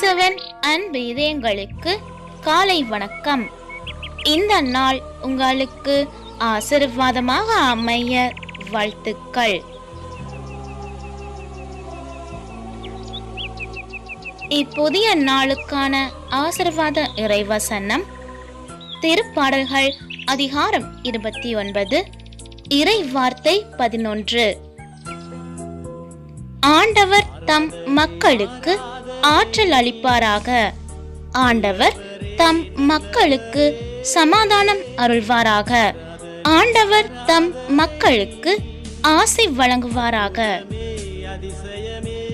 கிறிஸ்தவன் அன்பு இதயங்களுக்கு காலை வணக்கம். இந்த நாள் உங்களுக்கு ஆசீர்வாதமாக அமைய வாழ்த்துக்கள். இப்புதிய நாளுக்கான ஆசீர்வாத இறைவசனம் திருப்பாடல்கள் அதிகாரம் இருபத்தி ஒன்பது இறை வார்த்தை பதினொன்று. ஆண்டவர் தம் மக்களுக்கு ஆற்றல் அளிப்பாராக. ஆண்டவர் தம் மக்களுக்கு சமாதானம் அருள்வாராக. ஆண்டவர் தம் மக்களுக்கு ஆசை வழங்குவாராக. அதிசயமே